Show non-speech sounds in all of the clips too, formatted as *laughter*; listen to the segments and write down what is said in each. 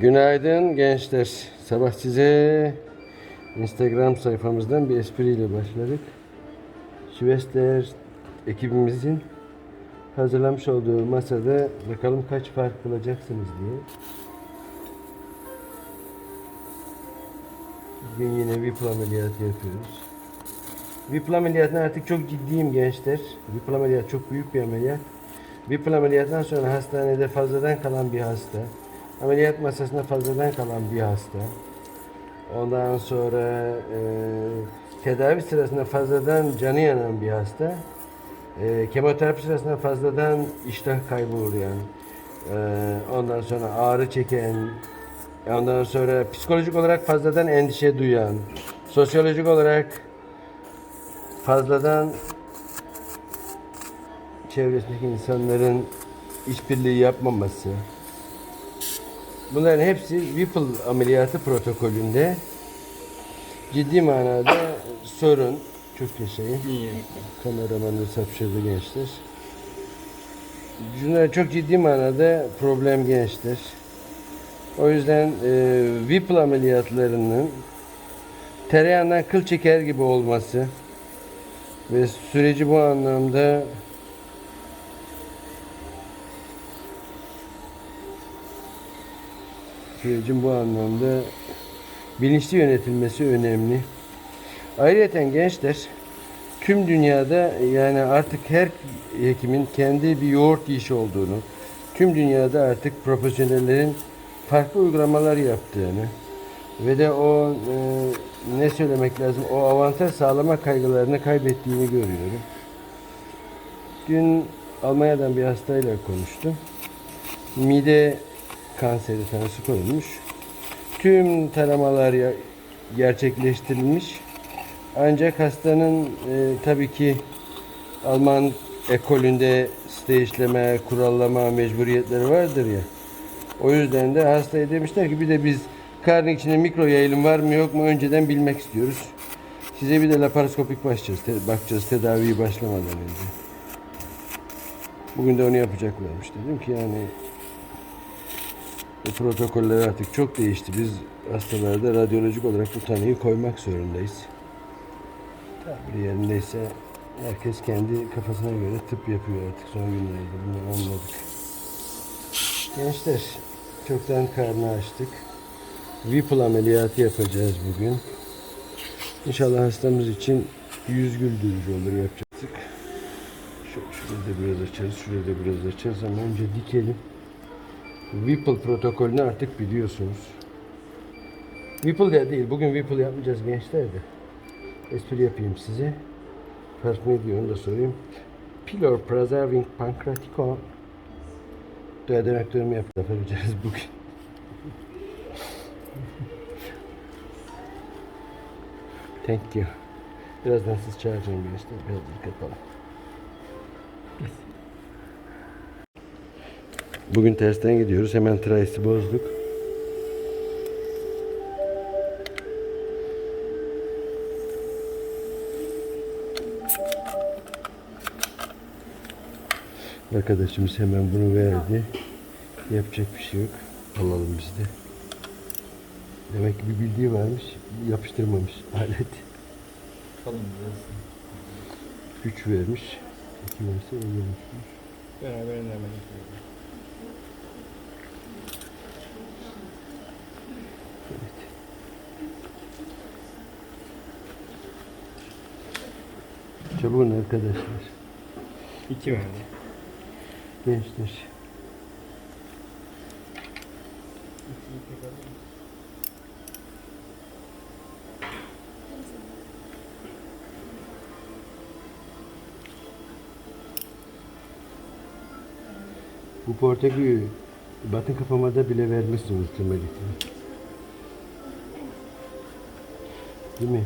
Günaydın gençler. Sabah size Instagram sayfamızdan bir espriyle başladık. Şivester ekibimizin hazırlamış olduğu masada bakalım kaç fark kılacaksınız diye. Bugün yine Whipple ameliyatı yapıyoruz. Whipple ameliyatına artık çok ciddiyim gençler. Whipple ameliyat çok büyük bir ameliyat. Whipple ameliyatından sonra hastanede fazladan kalan bir hasta. Ameliyat masasında fazladan kalan bir hasta. Ondan sonra e, tedavi sırasında fazladan canı yanan bir hasta. E, kemoterapi sırasında fazladan iştah kaybı uğrayan. e, ondan sonra ağrı çeken. Ondan sonra psikolojik olarak fazladan endişe duyan. Sosyolojik olarak fazladan çevresindeki insanların işbirliği yapmaması. Bunların hepsi Whipple ameliyatı protokolünde ciddi manada sorun. Çok yaşayın. Kameramanı sapşırdı gençler. Bunlar çok ciddi manada problem gençler. O yüzden e, Whipple ameliyatlarının tereyağından kıl çeker gibi olması ve süreci bu anlamda sürecin bu anlamda bilinçli yönetilmesi önemli. Ayrıca gençler tüm dünyada yani artık her hekimin kendi bir yoğurt işi olduğunu, tüm dünyada artık profesyonellerin farklı uygulamalar yaptığını ve de o e, ne söylemek lazım o avantaj sağlama kaygılarını kaybettiğini görüyorum. Dün Almanya'dan bir hastayla konuştum. Mide kanseri tanısı konulmuş. Tüm taramalar gerçekleştirilmiş. Ancak hastanın e, tabii ki Alman ekolünde site işleme, kurallama mecburiyetleri vardır ya. O yüzden de hastaya demişler ki bir de biz karnın içinde mikro yayılım var mı yok mu önceden bilmek istiyoruz. Size bir de laparoskopik başlayacağız, te- bakacağız tedaviyi başlamadan önce. Bugün de onu yapacaklarmış. Dedim ki yani bu protokoller artık çok değişti. Biz hastalarda radyolojik olarak bu tanıyı koymak zorundayız. Tabiri yerindeyse herkes kendi kafasına göre tıp yapıyor artık son günlerde. Bunu anladık. Gençler çoktan karnı açtık. Whipple ameliyatı yapacağız bugün. İnşallah hastamız için yüz güldürücü olur yapacaktık. Şu, şurada da biraz açarız, şurada da biraz açarız ama önce dikelim. Whipple protokolünü artık biliyorsunuz. Whipple de değil, bugün Whipple yapmayacağız gençler de. Espri yapayım size. Ne diyor onu da sorayım. Pillar Preserving Pancreatico Duodenektomi yap- yapacağız *laughs* bugün. Thank you. Birazdan siz çağıracağım gençler. Biraz dikkat yapalım. Bugün tersten gidiyoruz. Hemen Trice'i bozduk. Arkadaşımız hemen bunu verdi. Yapacak bir şey yok. Alalım biz de. Demek ki bir bildiği varmış. Yapıştırmamış *laughs* alet. Kalın biraz. Güç vermiş. İki verse ölüyormuş. Beraber hemen yapıyoruz. Evet. Çabuk arkadaşlar. İki verdi. Gençler. Bu Portekiz'i batın kapamada bile vermişsiniz muhtemelen. Değil mi?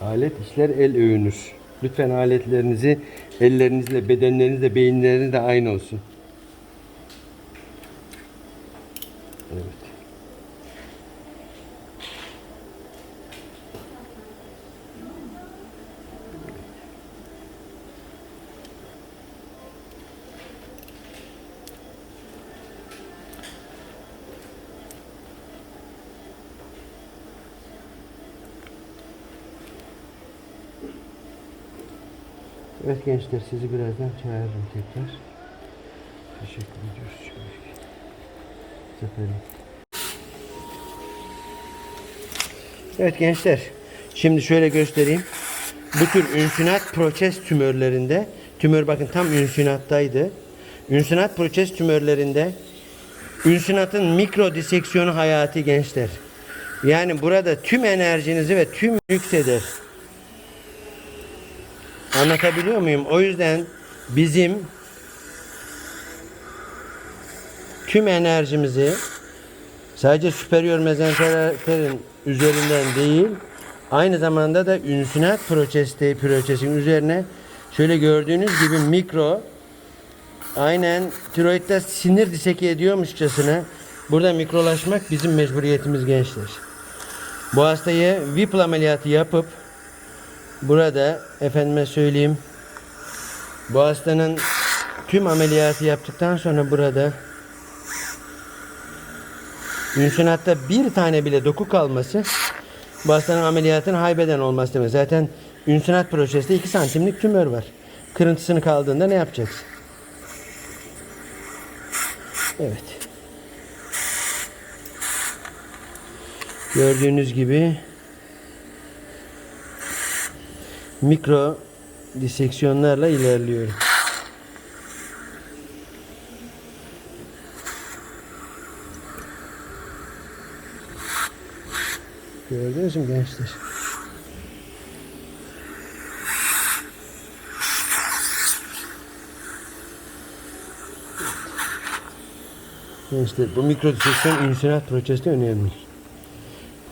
Alet işler el övünür. Lütfen aletlerinizi ellerinizle, bedenlerinizle, beyinlerinizle aynı olsun. Evet. Evet gençler sizi birazdan çağırırım tekrar. Teşekkür ediyoruz. Zaferim. Evet gençler. Şimdi şöyle göstereyim. Bu tür ünsünat proses tümörlerinde tümör bakın tam ünsünattaydı. Ünsünat proses tümörlerinde ünsünatın mikro diseksiyonu hayati gençler. Yani burada tüm enerjinizi ve tüm yükseder. Anlatabiliyor muyum? O yüzden bizim tüm enerjimizi sadece superior mezenterin üzerinden değil aynı zamanda da ünsünat proseste, prosesin üzerine şöyle gördüğünüz gibi mikro aynen tiroidde sinir diseke ediyormuşçasına burada mikrolaşmak bizim mecburiyetimiz gençler. Bu hastayı Whipple ameliyatı yapıp burada efendime söyleyeyim bu hastanın tüm ameliyatı yaptıktan sonra burada ünsünatta bir tane bile doku kalması bu hastanın ameliyatın haybeden olması demek. Zaten ünsünat prosesinde 2 santimlik tümör var. Kırıntısını kaldığında ne yapacaksın? Evet. Gördüğünüz gibi mikro diseksiyonlarla ilerliyorum. Gördünüz mü gençler? Gençler bu mikro diseksiyon insünat prosesinde önemli.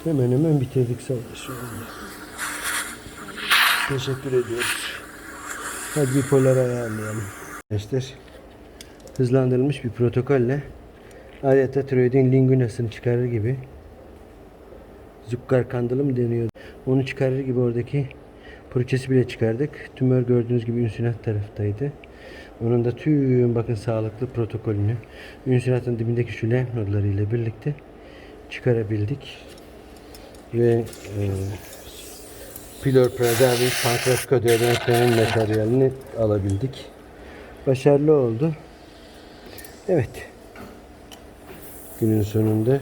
Hemen hemen bitirdik savaşı. Teşekkür ediyoruz. Hadi bir ayarlayalım. Gençler hızlandırılmış bir protokolle adeta tiroidin lingunasını çıkarır gibi Zukkar kandılı mı deniyor? Onu çıkarır gibi oradaki prosesi bile çıkardık. Tümör gördüğünüz gibi ünsünat taraftaydı. Onun da tüm bakın sağlıklı protokolünü ünsünatın dibindeki şu lenf nodları ile birlikte çıkarabildik. Ve e, pilor preserving pankreatikodeodeneklerin materyalini alabildik. Başarılı oldu. Evet. Günün sonunda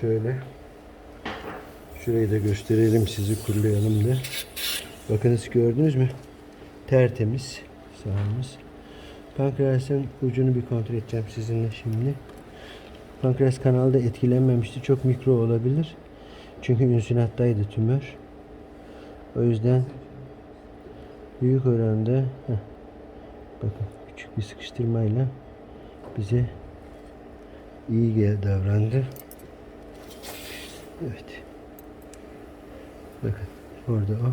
şöyle Şurayı da gösterelim sizi kurlayalım da. Bakınız gördünüz mü? Tertemiz sağımız. Pankreasın ucunu bir kontrol edeceğim sizinle şimdi. Pankreas kanalı da etkilenmemişti. Çok mikro olabilir. Çünkü ünsünattaydı tümör. O yüzden büyük oranda heh, bakın küçük bir sıkıştırmayla bize iyi gel davrandı. Evet. Bakın orada o.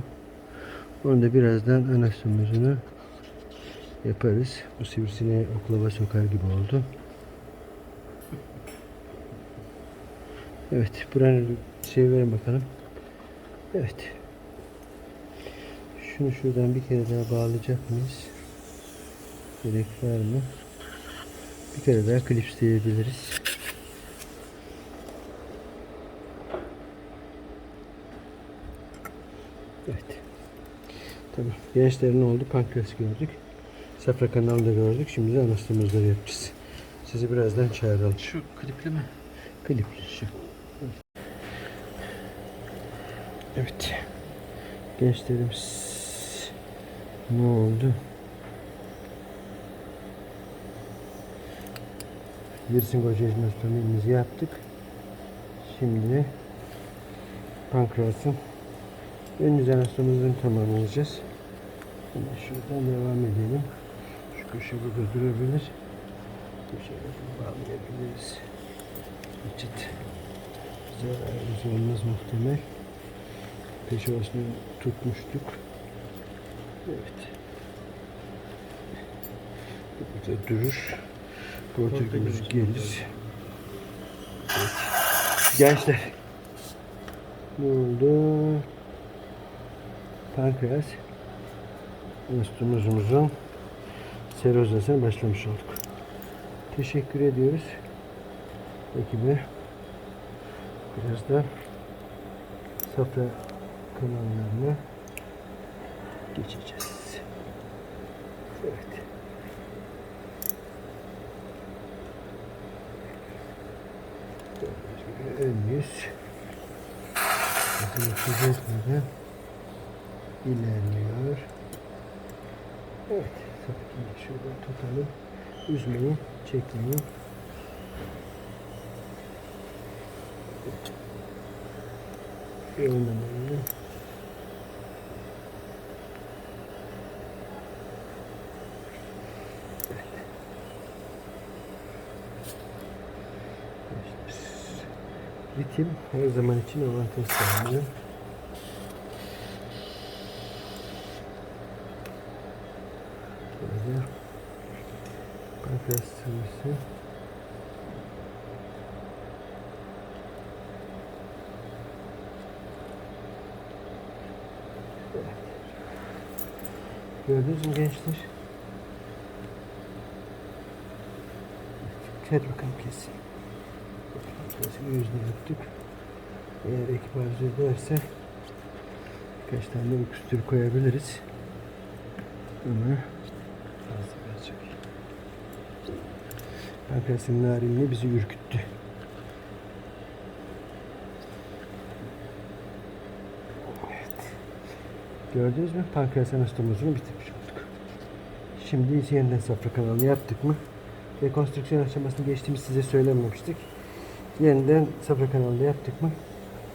Onu da birazdan anastomusunu yaparız. Bu sivrisineği oklava sokar gibi oldu. Evet. Buranın şey verin bakalım. Evet. Şunu şuradan bir kere daha bağlayacak mıyız? Gerek var mı? Bir kere daha klipsleyebiliriz. Evet. Tamam. Gençlerin oldu. Pankreas gördük. Safra kanalı da gördük. Şimdi de anastomozları yapacağız. Sizi birazdan çağıralım. Şu klipli mi? Klipli şu. Evet. Gençlerimiz ne oldu? Virsin gojejnostomimizi yaptık. Şimdi pankreasın ön yüz anastomozunu tamamlayacağız. Şimdi şuradan devam edelim. Şu köşe burada durabilir. Köşeye bağlayabiliriz. Geçit zararımız olmaz muhtemel. Peşovasını tutmuştuk. Evet. Burada durur. Portakımız gelir. Evet. Gençler. Ne oldu? Pankreas anastomozumuzun serozasına başlamış olduk. Teşekkür ediyoruz ekibe. Biraz da safra kanallarına geçeceğiz. Evet. Ön yüz hızını çözmeden ilerliyor. Evet. Tabii şöyle tutalım. Üzmeyin, çekmeyin. Bir Ritim her zaman için avantaj sağlıyor. Böyle pankreas sıvısı. Evet. Gördünüz mü gençler? Hadi bakalım kesin. Kesin yüzünü yaptık. Eğer ekip arzu ederse birkaç tane de küstür koyabiliriz. Ama fazla birazcık. Pankreasın narinliği bizi ürküttü. Evet. Gördünüz mü? Pankreas anastomozunu bitirmiş olduk. Şimdi yeniden safra kanalını yaptık mı? Rekonstrüksiyon aşamasını geçtiğimiz size söylememiştik. Yeniden safra kanalını yaptık mı?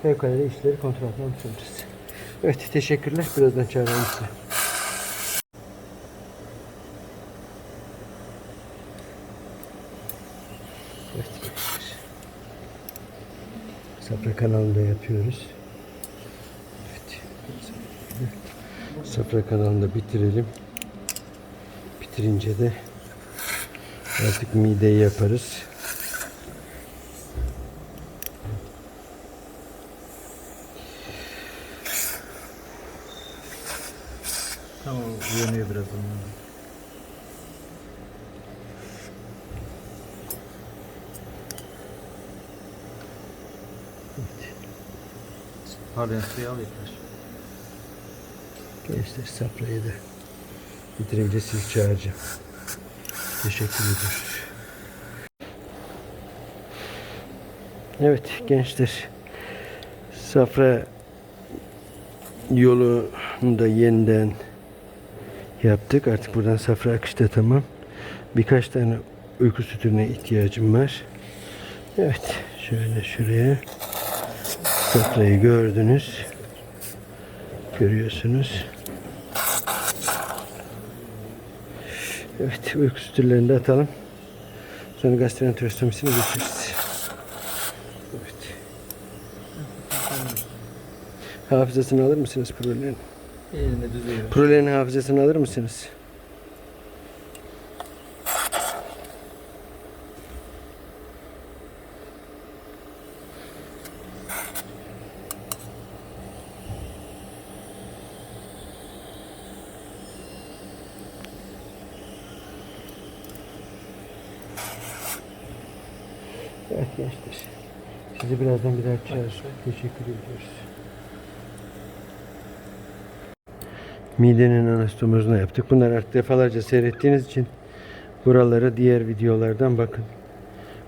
Fevkalade işleri kontrol altına almış. Evet teşekkürler. Birazdan çağıralım size. Evet. Safra kanalında yapıyoruz. Evet. Safra kanalında bitirelim. Bitirince de artık mideyi yaparız. Tamam uyanıyor biraz onun. Evet. Suyu al yeter. Gençler safrayı da bitirince sizi çağıracağım. Teşekkür ederim. Evet gençler. Safra yolunu da yeniden yaptık. Artık buradan safra akışı da tamam. Birkaç tane uyku sütüne ihtiyacım var. Evet. Şöyle şuraya. Safrayı gördünüz. Görüyorsunuz. Evet, uyku sütürlerini de atalım. Sonra gastroenterostomisini geçeriz. Evet. Hafızasını alır mısınız prolerin? Elinde düzüyor. Prolerin hafızasını alır mısınız? Evet gençler. Sizi birazdan bir daha çağırırım. Teşekkür ediyoruz. Midenin anastomozunu yaptık. Bunları artık defalarca seyrettiğiniz için buralara diğer videolardan bakın.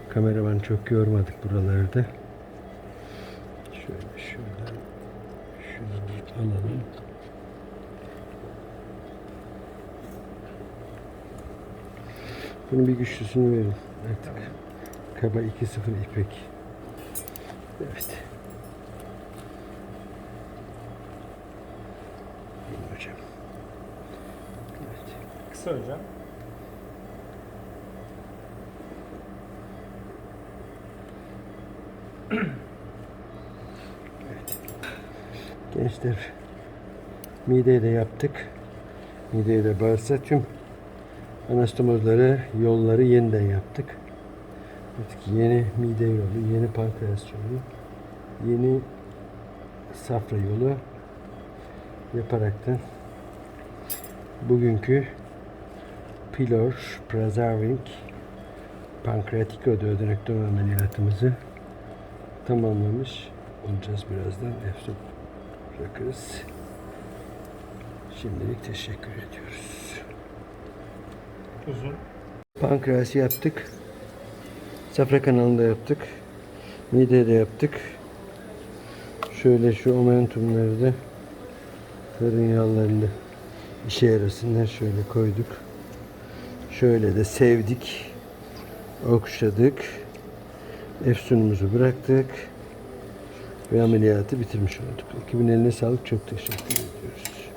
Kameraman çok yormadık buraları da. Şöyle şuradan şunu alalım. Bunun bir güçlüsünü verin artık. Kaba 2-0 ipek. Evet. Buyurun hocam. Evet. Kısa hocam. Gençler mideyi de yaptık. Mideyi de bağırsa tüm anastomozları, yolları yeniden yaptık. Artık yeni mide yolu, yeni pankreas yolu, yeni safra yolu yaparaktan bugünkü Pilor Preserving Pankreatiko Duodenektomi ameliyatımızı tamamlamış olacağız birazdan. Efsun bırakırız. Şimdilik teşekkür ediyoruz. Uzun. Pankreas yaptık. Safra kanalında yaptık. Midede de yaptık. Şöyle şu omentumları da karın yağlarında işe yarasınlar. Şöyle koyduk. Şöyle de sevdik. Okşadık. Efsunumuzu bıraktık. Ve ameliyatı bitirmiş olduk. Ekibin eline sağlık. Çok teşekkür ediyoruz.